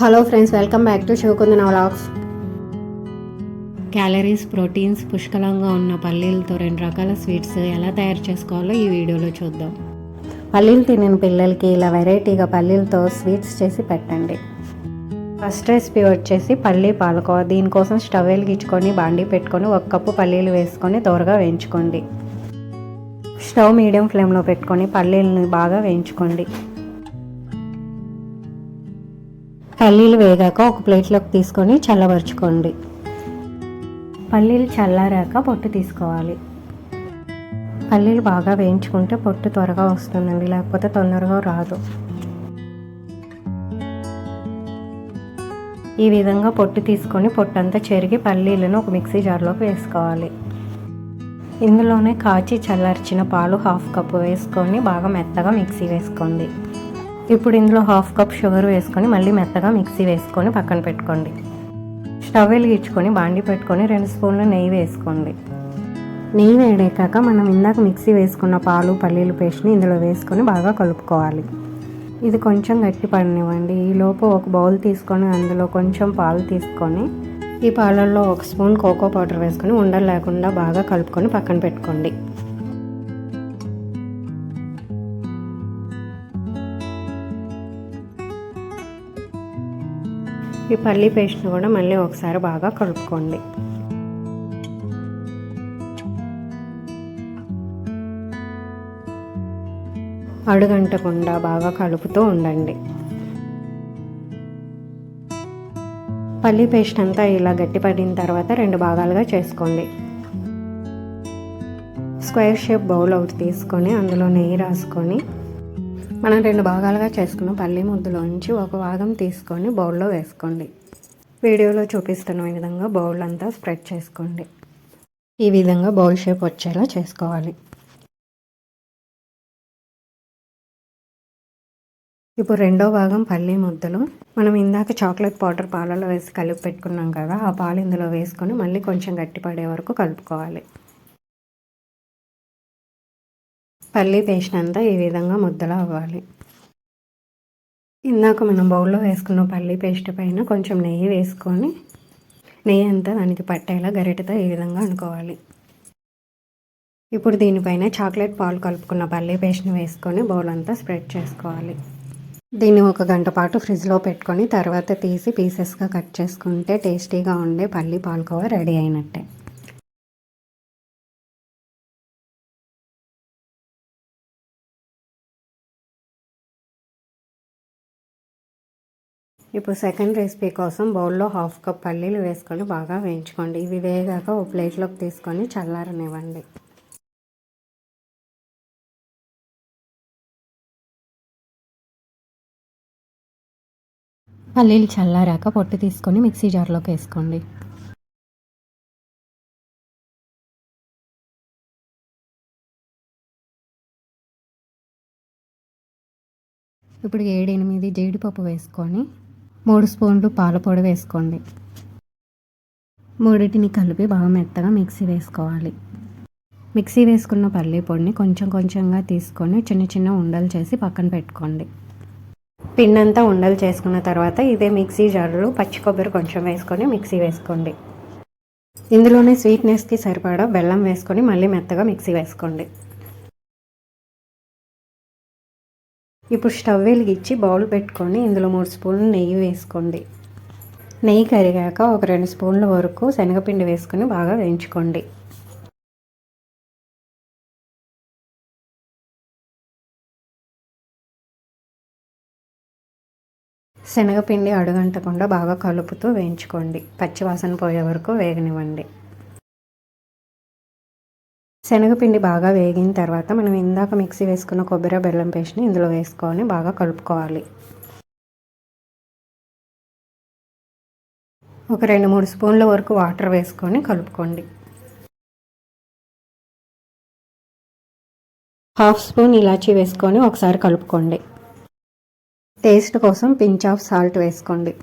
Hello friends welcome back to Shivakundana vlogs calories proteins పుష్కలంగా ఉన్న పల్లీలతో రెండు రకాల స్వీట్స్ ఎలా తయారు చేసుకోవాలో ఈ వీడియోలో చూద్దాం. పల్లీలు తినని పిల్లలకి ఇలా వెరైటీగా పల్లీలతో స్వీట్స్ చేసి పెట్టండి. ఫస్ట్ రెసిపీ వచ్చేసి పల్లీ పాలకోవా. దీనికోసం స్టవ్ వెలిగించుకొని బాండీ పెట్టుకొని ఒక కప్పు పల్లీలు వేసుకొని దోరగా వేయించుకోండి. స్టవ్ మీడియం ఫ్లేమ్లో పెట్టుకొని పల్లీలని బాగా వేయించుకోండి. పల్లీలు వేగాక ఒక ప్లేట్లోకి తీసుకొని చల్లబరుచుకోండి. పల్లీలు చల్లారాక పొట్టు తీసుకోవాలి. పల్లీలు బాగా వేయించుకుంటే పొట్టు త్వరగా వస్తుందండి లేకపోతే తొందరగా రాదు. ఈ విధంగా పొట్టు తీసుకొని పొట్టంతా చెరిగి పల్లీలను ఒక మిక్సీ జార్లోకి వేసుకోవాలి. ఇందులోనే కాచి చల్లార్చిన పాలు హాఫ్ కప్పు వేసుకొని బాగా మెత్తగా మిక్సీ వేసుకోండి. ఇప్పుడు ఇందులో హాఫ్ కప్ షుగర్ వేసుకొని మళ్ళీ మెత్తగా మిక్సీ వేసుకొని పక్కన పెట్టుకోండి. స్టవ్ వెలిగించుకొని బాండి పెట్టుకొని రెండు స్పూన్లు నెయ్యి వేసుకోండి. నెయ్యి వేడేకాక మనం ఇందాక మిక్సీ వేసుకున్న పాలు పల్లీలు పేస్ట్ని ఇందులో వేసుకొని బాగా కలుపుకోవాలి. ఇది కొంచెం గట్టి పడనివ్వండి. ఈలోపు ఒక బౌల్ తీసుకొని అందులో కొంచెం పాలు తీసుకొని ఈ పాలల్లో ఒక స్పూన్ కోకో పౌడర్ వేసుకొని ఉండలు లేకుండా బాగా కలుపుకొని పక్కన పెట్టుకోండి. ఈ పల్లీ పేస్ట్ని కూడా మళ్ళీ ఒకసారి బాగా కలుపుకోండి. అడుగంటకుండా బాగా కలుపుతూ ఉండండి. పల్లీ పేస్ట్ అంతా ఇలా గట్టిపడిన తర్వాత రెండు భాగాలుగా చేసుకోండి. స్క్వేర్ షేప్ బౌల్ ఒకటి తీసుకొని అందులో నెయ్యి రాసుకొని మనం రెండు భాగాలుగా చేసుకున్న. పల్లి ముద్దులోంచి ఒక భాగం తీసుకొని బౌల్లో వేసుకోండి. వీడియోలో చూపిస్తున్న విధంగా బౌల్ అంతా స్ప్రెడ్ చేసుకోండి. ఈ విధంగా బౌల్ షేప్ వచ్చేలా చేసుకోవాలి. ఇప్పుడు రెండో భాగం పల్లి ముద్దలు. మనం ఇందాక చాక్లెట్ పౌడర్ పాలలో వేసి కలిపి పెట్టుకున్నాం కదా ఆ పాలు ఇందులో వేసుకొని మళ్ళీ కొంచెం గట్టిపడే వరకు కలుపుకోవాలి. పల్లీ పేస్ట్ అంతా ఈ విధంగా ముద్దలా అవ్వాలి. ఇందాక మనం బౌల్లో వేసుకున్న పల్లీ పేస్ట్ పైన కొంచెం నెయ్యి వేసుకొని నెయ్యి అంతా దానికి పట్టేలా గరిటతో ఈ విధంగా అనుకోవాలి. ఇప్పుడు దీనిపైన చాక్లెట్ పాలు కలుపుకున్న పల్లీ పేస్ట్ని వేసుకొని బౌల్ అంతా స్ప్రెడ్ చేసుకోవాలి. దీన్ని ఒక గంట పాటు ఫ్రిడ్జ్లో పెట్టుకొని తర్వాత తీసి పీసెస్గా కట్ చేసుకుంటే టేస్టీగా ఉండే పల్లి పాలకోవా రెడీ అయినట్టే. ఇప్పుడు సెకండ్ రెసిపీ కోసం బౌల్లో హాఫ్ కప్ పల్లీలు వేసుకొని బాగా వేయించుకోండి. ఇవి వేగాక ఓ ప్లేట్లోకి తీసుకొని చల్లారనివ్వండి. పల్లీలు చల్లారాక పొట్టు తీసుకొని మిక్సీ జార్లోకి వేసుకోండి. ఇప్పుడు ఏడు ఎనిమిది జీడిపప్పు వేసుకొని మూడు స్పూన్లు పాల పొడి వేసుకోండి. మూడింటిని కలిపి బాగా మెత్తగా మిక్సీ వేసుకోవాలి. మిక్సీ వేసుకున్న పల్లీ పొడిని కొంచెం కొంచెంగా తీసుకొని చిన్న చిన్న ఉండలు చేసి పక్కన పెట్టుకోండి. పిండంతా ఉండలు చేసుకున్న తర్వాత ఇదే మిక్సీ జారులో పచ్చి కొబ్బరి కొంచెం వేసుకొని మిక్సీ వేసుకోండి. ఇందులోనే స్వీట్నెస్కి సరిపడా బెల్లం వేసుకొని మళ్ళీ మెత్తగా మిక్సీ వేసుకోండి. ఇప్పుడు స్టవ్ వెలిగించి బౌల్ పెట్టుకొని ఇందులో మూడు స్పూన్లు నెయ్యి వేసుకోండి. నెయ్యి కరిగాక ఒక రెండు స్పూన్ల వరకు శనగపిండి వేసుకొని బాగా వేయించుకోండి. శనగపిండి అడుగంటకుండా బాగా కలుపుతూ వేయించుకోండి. పచ్చివాసన పోయే వరకు వేగనివ్వండి. శనగపిండి బాగా వేగిన తర్వాత మనం ఇందాక మిక్సీ వేసుకున్న కొబ్బరి బెల్లం పేస్ట్ని ఇందులో వేసుకొని బాగా కలుపుకోవాలి. ఒక రెండు మూడు స్పూన్ల వరకు వాటర్ వేసుకొని కలుపుకోండి. హాఫ్ స్పూన్ ఇలాచీ వేసుకొని ఒకసారి కలుపుకోండి. టేస్ట్ కోసం పించ్ ఆఫ్ సాల్ట్ వేసుకోండి.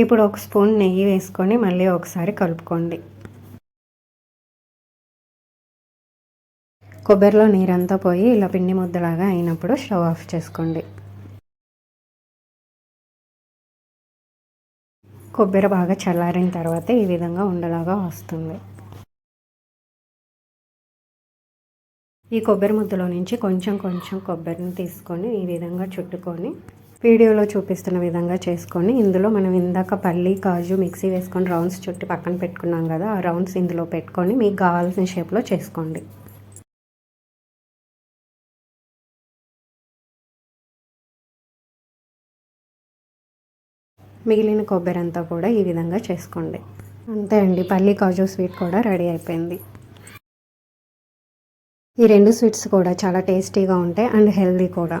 ఇప్పుడు ఒక స్పూన్ నెయ్యి వేసుకొని మళ్ళీ ఒకసారి కలుపుకోండి. కొబ్బరిలో నీరంతా పోయి ఇలా పిండి ముద్దలాగా అయినప్పుడు స్టవ్ ఆఫ్ చేసుకోండి. కొబ్బరి బాగా చల్లారిన తర్వాత ఈ విధంగా ఉండలాగా వస్తుంది. ఈ కొబ్బరి ముద్దలో నుంచి కొంచెం కొంచెం కొబ్బరిని తీసుకొని ఈ విధంగా చుట్టుకొని వీడియోలో చూపిస్తున్న విధంగా చేసుకొని ఇందులో మనం ఇందాక పల్లి కాజు మిక్సీ వేసుకొని రౌండ్స్ చుట్టి పక్కన పెట్టుకున్నాం కదా ఆ రౌండ్స్ ఇందులో పెట్టుకొని మీకు కావాల్సిన షేప్లో చేసుకోండి. మిగిలిన కొబ్బరి అంతా కూడా ఈ విధంగా చేసుకోండి. అంతే అండి పల్లి కాజు స్వీట్ కూడా రెడీ అయిపోయింది. ఈ రెండు స్వీట్స్ కూడా చాలా టేస్టీగా ఉంటాయి అండ్ హెల్దీ కూడా.